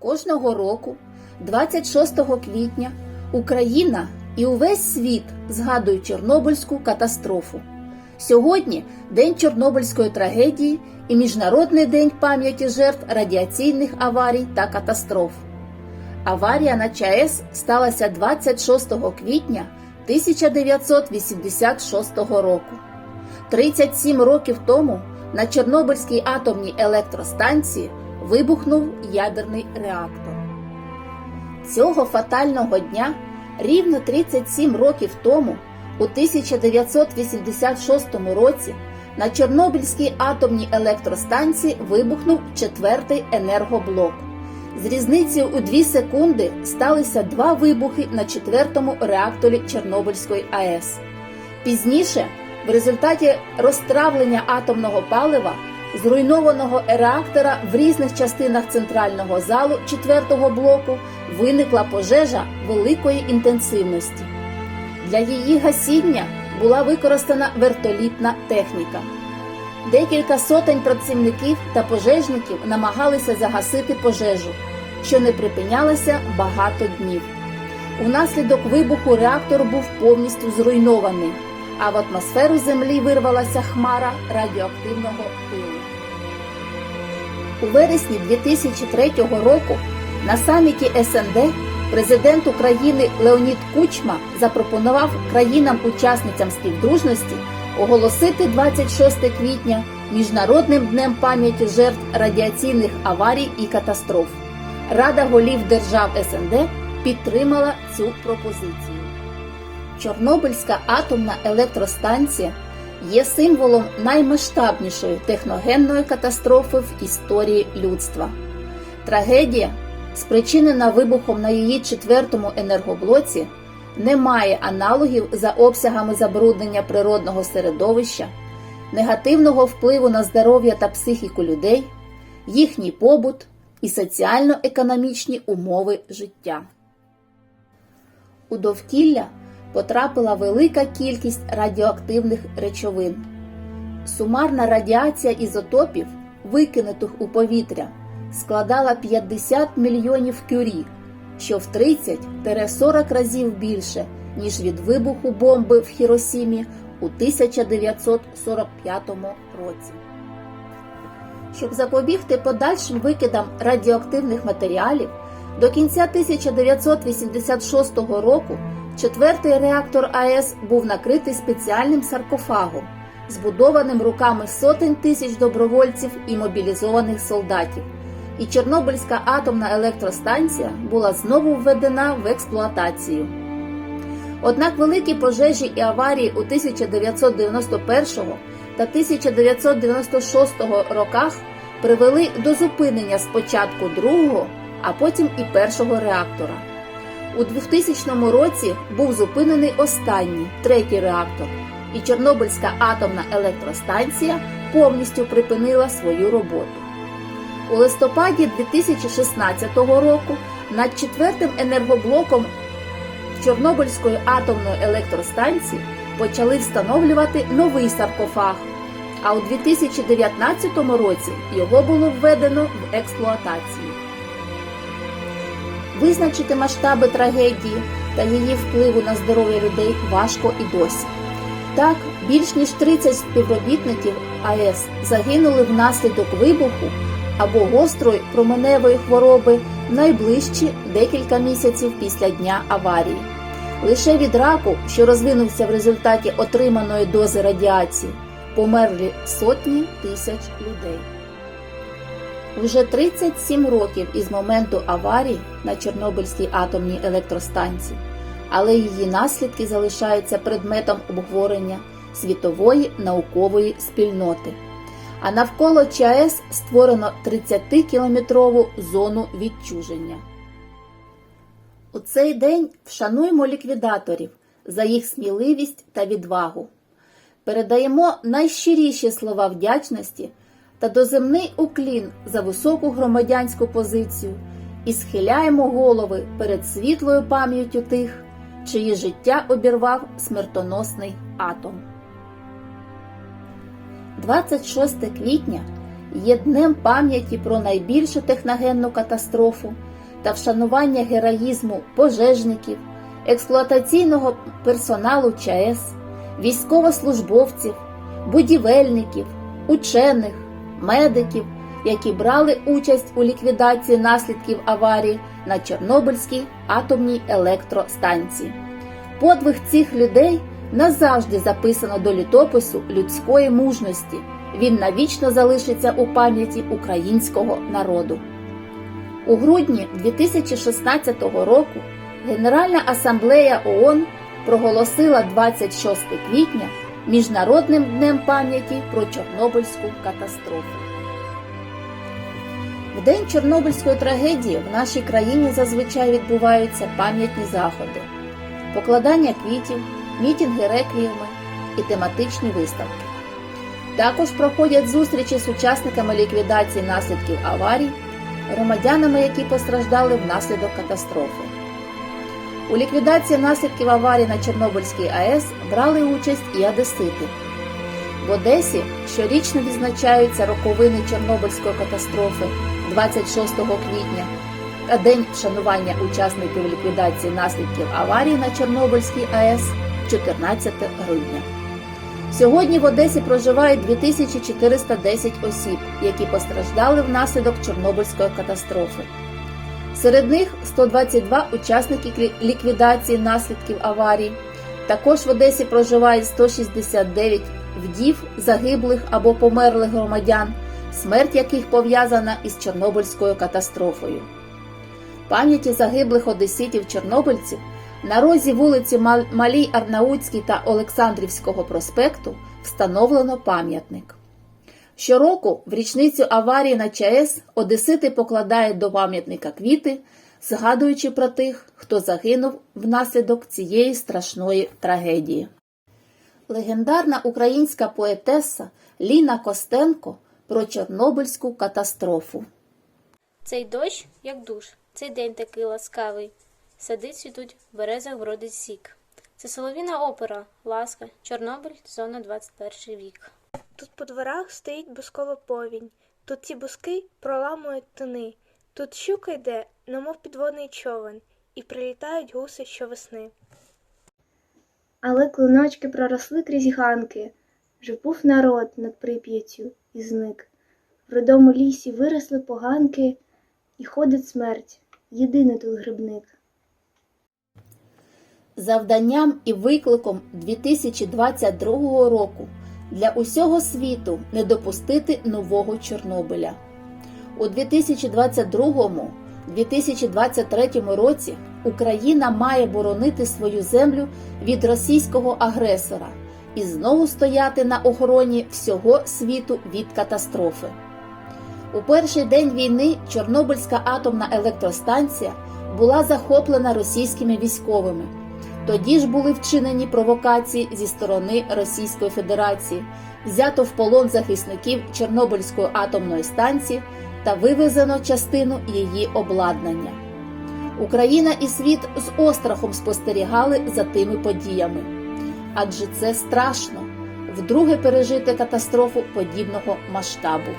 Кожного року, 26 квітня, Україна і увесь світ згадують Чорнобильську катастрофу. Сьогодні День Чорнобильської трагедії і Міжнародний день пам'яті жертв радіаційних аварій та катастроф. Аварія на ЧАЕС сталася 26 квітня 1986 року. 37 років тому на Чорнобильській атомній електростанції вибухнув ядерний реактор. Цього фатального дня рівно 37 років тому, у 1986 році, на Чорнобильській атомній електростанції вибухнув четвертий енергоблок. З різницею у 2 секунди сталися два вибухи на четвертому реакторі Чорнобильської АЕС. Пізніше, в результаті розтравлення атомного палива, зруйнованого реактора в різних частинах центрального залу четвертого блоку виникла пожежа великої інтенсивності. Для її гасіння була використана вертолітна техніка. Декілька сотень працівників та пожежників намагалися загасити пожежу, що не припинялася багато днів. Унаслідок вибуху реактор був повністю зруйнований, а в атмосферу Землі вирвалася хмара радіоактивного пилу. У вересні 2003 року на саміті СНД президент України Леонід Кучма запропонував країнам-учасницям співдружності оголосити 26 квітня Міжнародним днем пам'яті жертв радіаційних аварій і катастроф. Рада голів держав СНД підтримала цю пропозицію. Чорнобильська атомна електростанція є символом наймасштабнішої техногенної катастрофи в історії людства. Трагедія, спричинена вибухом на її четвертому енергоблоці, не має аналогів за обсягами забруднення природного середовища, негативного впливу на здоров'я та психіку людей, їхній побут і соціально-економічні умови життя. У довкілля потрапила велика кількість радіоактивних речовин. Сумарна радіація ізотопів, викинутих у повітря, складала 50 мільйонів кюрі, що в 30-40 разів більше, ніж від вибуху бомби в Хіросімі у 1945 році. Щоб запобігти подальшим викидам радіоактивних матеріалів, до кінця 1986 року четвертий реактор АЕС був накритий спеціальним саркофагом, збудованим руками сотень тисяч добровольців і мобілізованих солдатів. І Чорнобильська атомна електростанція була знову введена в експлуатацію. Однак великі пожежі і аварії у 1991 та 1996 роках привели до зупинення спочатку другого, а потім і першого реактора. У 2000 році був зупинений останній третій реактор, і Чорнобильська атомна електростанція повністю припинила свою роботу. У листопаді 2016 року над четвертим енергоблоком Чорнобильської атомної електростанції почали встановлювати новий саркофаг, а у 2019 році його було введено в експлуатацію. Визначити масштаби трагедії та її впливу на здоров'я людей важко і досі. Так, більш ніж 30 співробітників АЕС загинули внаслідок вибуху або гострої променевої хвороби найближчі декілька місяців після дня аварії. Лише від раку, що розвинувся в результаті отриманої дози радіації, померли сотні тисяч людей. Вже 37 років із моменту аварії на Чорнобильській атомній електростанції, але її наслідки залишаються предметом обговорення світової наукової спільноти. А навколо ЧАЕС створено 30-кілометрову зону відчуження. У цей день вшануємо ліквідаторів за їх сміливість та відвагу. Передаємо найщиріші слова вдячності та доземний уклін за високу громадянську позицію і схиляємо голови перед світлою пам'яттю тих, чиї життя обірвав смертоносний атом. 26 квітня є днем пам'яті про найбільшу техногенну катастрофу, та вшанування героїзму пожежників, експлуатаційного персоналу ЧАЕС, військовослужбовців, будівельників, учених, медиків, які брали участь у ліквідації наслідків аварії на Чорнобильській атомній електростанції. Подвиг цих людей назавжди записано до літопису людської мужності. Він навічно залишиться у пам'яті українського народу. У грудні 2016 року Генеральна асамблея ООН проголосила 26 квітня Міжнародним днем пам'яті про Чорнобильську катастрофу. В день Чорнобильської трагедії в нашій країні зазвичай відбуваються пам'ятні заходи, покладання квітів, мітинги реквієми і тематичні виставки. Також проходять зустрічі з учасниками ліквідації наслідків аварій, громадянами, які постраждали внаслідок катастрофи. У ліквідації наслідків аварії на Чорнобильській АЕС брали участь і одесити. В Одесі щорічно відзначаються роковини Чорнобильської катастрофи 26 квітня та День вшанування учасників ліквідації наслідків аварії на Чорнобильській АЕС 14 грудня. Сьогодні в Одесі проживають 2410 осіб, які постраждали внаслідок Чорнобильської катастрофи. Серед них 122 учасники ліквідації наслідків аварії. Також в Одесі проживає 169 вдів загиблих або померлих громадян, смерть яких пов'язана із Чорнобильською катастрофою. Пам'яті загиблих одеситів-чорнобильців на розі вулиці Мал- Малій Арнаутській та Олександрівського проспекту встановлено пам'ятник. Щороку в річницю аварії на ЧАЕС одесити покладають до пам'ятника квіти, згадуючи про тих, хто загинув внаслідок цієї страшної трагедії. Легендарна українська поетеса Ліна Костенко про Чорнобильську катастрофу. Цей дощ, як душ, цей день такий ласкавий. Сади в березах бродить сік. Це соловіна опера, ласка, Чорнобиль, зона 21 вік. Тут по дворах стоїть бускова повінь, тут ті буски проламують тини, тут щука йде, немов підводний човен, і прилітають гуси щовесни. Але клиночки проросли крізь ганки, вже був народ над прип'яттю і зник. В родому лісі виросли поганки, і ходить смерть, єдиний тут грибник. Завданням і викликом 2022 року для усього світу не допустити нового Чорнобиля. У 2022-2023 році Україна має боронити свою землю від російського агресора і знову стояти на охороні всього світу від катастрофи. У перший день війни Чорнобильська атомна електростанція була захоплена російськими військовими. Тоді ж були вчинені провокації зі сторони Російської Федерації, взято в полон захисників Чорнобильської атомної станції та вивезено частину її обладнання. Україна і світ з острахом спостерігали за тими подіями. Адже це страшно вдруге пережити катастрофу подібного масштабу.